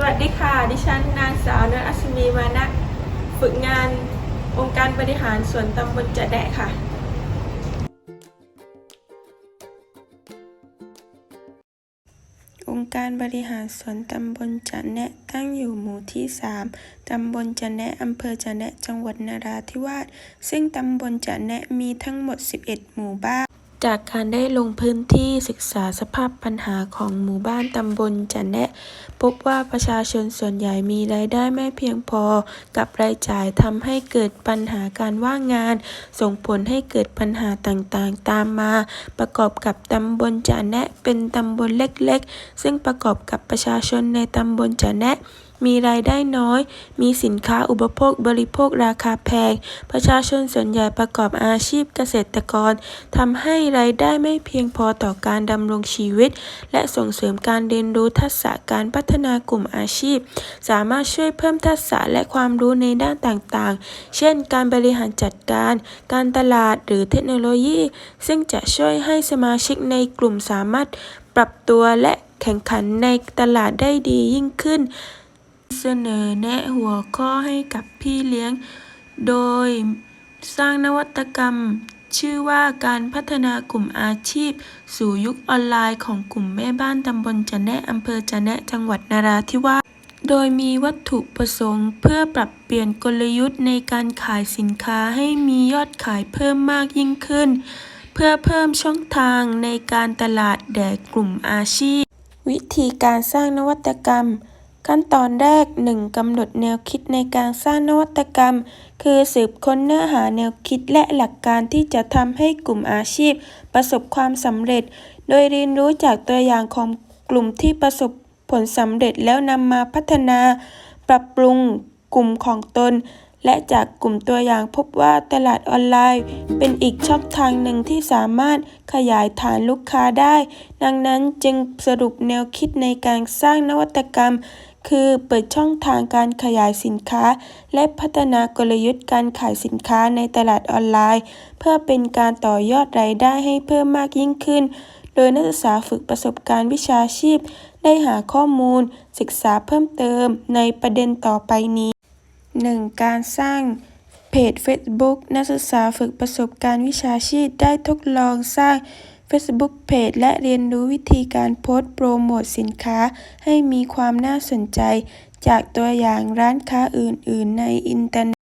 สวัสดีค่ะ ดิฉันนางสาวนวลอัศมีมานะ ฝึกงานองค์การบริหารส่วนตำบลจะแดะค่ะ องค์การบริหารส่วนตำบลจะแนะตั้งอยู่หมู่ที่ 3 ตำบลจะแนะอำเภอจะแนะจังหวัดนราธิวาส ซึ่งตำบลจะแนะมีทั้งหมด 11 หมู่บ้าน จากการได้ลงพื้นที่ศึกษาสภาพปัญหาของหมู่บ้านตำบลจะแนะพบว่าประชาชนส่วนใหญ่มีรายได้ไม่เพียงพอกับรายจ่ายทำให้เกิดปัญหาการว่างงาน ส่งผลให้เกิดปัญหาต่างๆ ตามมา ประกอบกับตำบลจะแนะเป็นตำบลเล็กๆ ซึ่งประกอบกับประชาชนในตำบลจะแนะ มีรายได้น้อย มีสินค้าอุปโภคบริโภคราคาแพง ประชาชนส่วนใหญ่ประกอบอาชีพเกษตรกรทำให้รายได้ไม่เพียงพอต่อการดำรงชีวิต และส่งเสริมการเรียนรู้ทักษะการพัฒนากลุ่มอาชีพ สามารถช่วยเพิ่มทักษะและความรู้ในด้านต่างๆ เช่น การบริหารจัดการ การตลาดหรือเทคโนโลยี ซึ่งจะช่วยให้สมาชิกในกลุ่มสามารถปรับตัวและแข่งขันในตลาดได้ดียิ่งขึ้น เสนอแนะหัวข้อให้กับพี่เลี้ยง โดยสร้างนวัตกรรม ชื่อว่าการพัฒนากลุ่มอาชีพ สู่ยุคออนไลน์ของกลุ่มแม่บ้านตำบลจะแนะอำเภอจะแนะจังหวัดนราธิวาสโดยมีวัตถุประสงค์เพื่อปรับเปลี่ยนกลยุทธ์ในการขายสินค้าให้มียอดขายเพิ่มมากยิ่งขึ้น เพื่อเพิ่มช่องทางในการตลาดแด่กลุ่มอาชีพ วิธีการสร้างนวัตกรรม ขั้นตอนแรก 1. กำหนดแนวคิดในการสร้างนวัตกรรม คือสืบค้นเนื้อหาแนวคิดและหลักการที่จะทำให้กลุ่มอาชีพ ประสบความสำเร็จ โดยเรียนรู้จากตัวอย่างของกลุ่มที่ประสบผลสำเร็จแล้วนำมาพัฒนา ปรับปรุงกลุ่มของตน และจากกลุ่มตัวอย่างพบว่าตลาดออนไลน์ เป็นอีกช่องทางหนึ่งที่สามารถขยายฐานลูกค้าได้ ดังนั้นจึงสรุปแนวคิดในการสร้างนวัตกรรม คือเปิดช่องทางการขยายสินค้า และพัฒนากลยุทธ์การขายสินค้าในตลาดออนไลน์ เพื่อเป็นการต่อยอดรายได้ให้เพิ่มมากยิ่งขึ้น โดยนักศึกษาฝึกประสบการณ์วิชาชีพ ได้หาข้อมูล ศึกษาเพิ่มเติมในประเด็นต่อไปนี้ 1. การสร้างเพจ Facebook นักศึกษาฝึกประสบการณ์วิชาชีพได้ทดลองสร้าง Facebook เพจและเรียนรู้วิธีการโพสต์โปรโมทสินค้าให้มีความน่าสนใจ จากตัวอย่างร้านค้าอื่น ๆ ในอินเทอร์เน็ต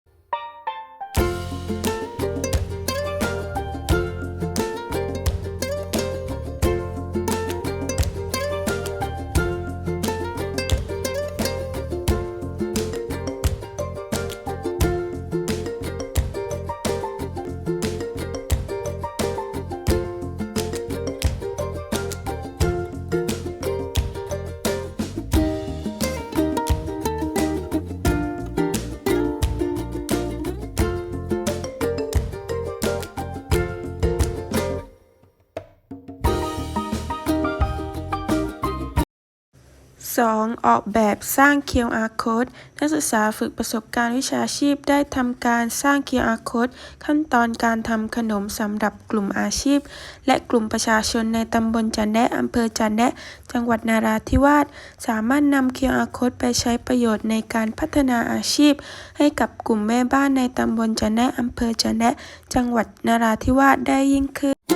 2. ออกแบบสร้าง QR Code นักศึกษาฝึกประสบการณ์วิชาชีพได้ทำการสร้าง QR Code ขั้นตอนการทำขนมสำหรับกลุ่มอาชีพ และกลุ่มประชาชนในตำบลจันแนะอำเภอจันแนะจังหวัดนาราธิวาส สามารถนำ QR Code ไปใช้ประโยชน์ในการพัฒนาอาชีพ ให้กับกลุ่มแม่บ้านในตำบลจันแนะอำเภอจันแนะจังหวัดนาราธิวาสได้ยิ่งขึ้น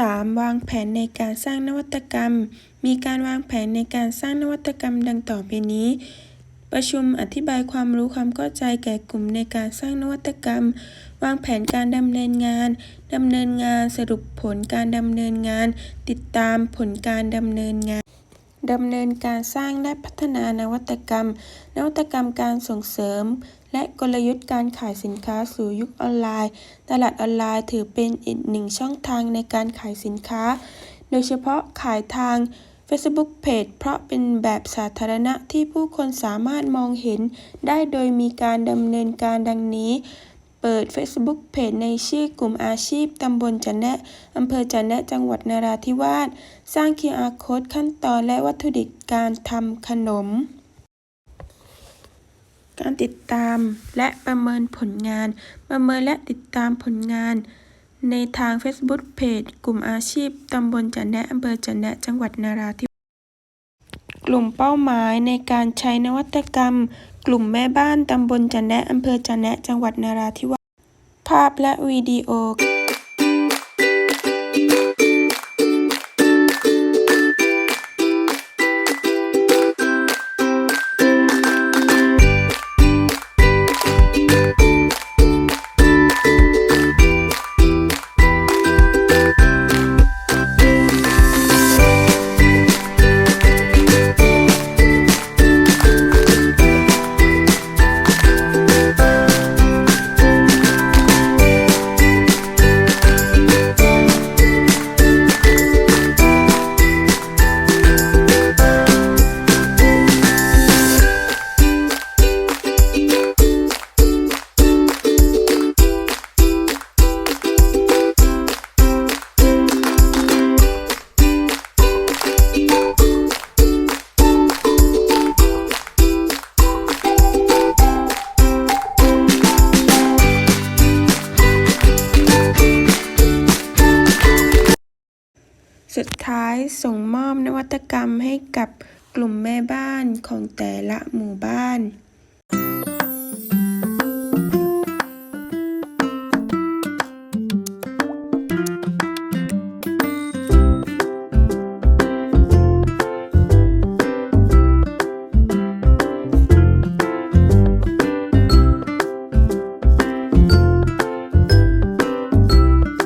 3. วางแผนในการสร้างนวัตกรรม มีการวางแผนในการสร้างนวัตกรรมดังต่อไปนี้ ประชุมอธิบายความรู้ความเข้าใจแก่กลุ่มในการสร้างนวัตกรรม วางแผนการดำเนินงานดำเนินงานสรุปผลการดำเนินงาน ติดตามผลการดำเนินงานดำเนินการสร้างและพัฒนานวัตกรรม นวัตกรรมการส่งเสริม และกลยุทธ์การขายสินค้าสู่ยุคออนไลน์ ตลาดออนไลน์ถือเป็นอีกหนึ่งช่องทางในการขายสินค้า โดยเฉพาะขายทาง Facebook Page เพราะเป็นแบบสาธารณะที่ผู้คนสามารถมองเห็นได้โดยมีการดำเนินการดังนี้ เปิด Facebook เพจในชื่อกลุ่มอาชีพตำบลจะแนะอำเภอจะแนะจังหวัดนราธิวาส สร้าง QR Code ขั้นตอนและวัตถุดิบการทำขนม การติดตามและประเมินผลงาน ประเมินและติดตามผลงาน ในทาง Facebook เพจกลุ่มอาชีพ ตำบลจะแนะอำเภอจะแนะ จังหวัดนราธิวาสกลุ่มเป้าหมายในการใช้นวัตกรรม กลุ่มแม่บ้าน ตำบลจะแนะอำเภอจะแนะ จังหวัดนราธิวาส ภาพและวิดีโอายส่งมอบนวัตกรรมให้กับกลุ่มแม่บ้านของแต่ละหมู่บ้าน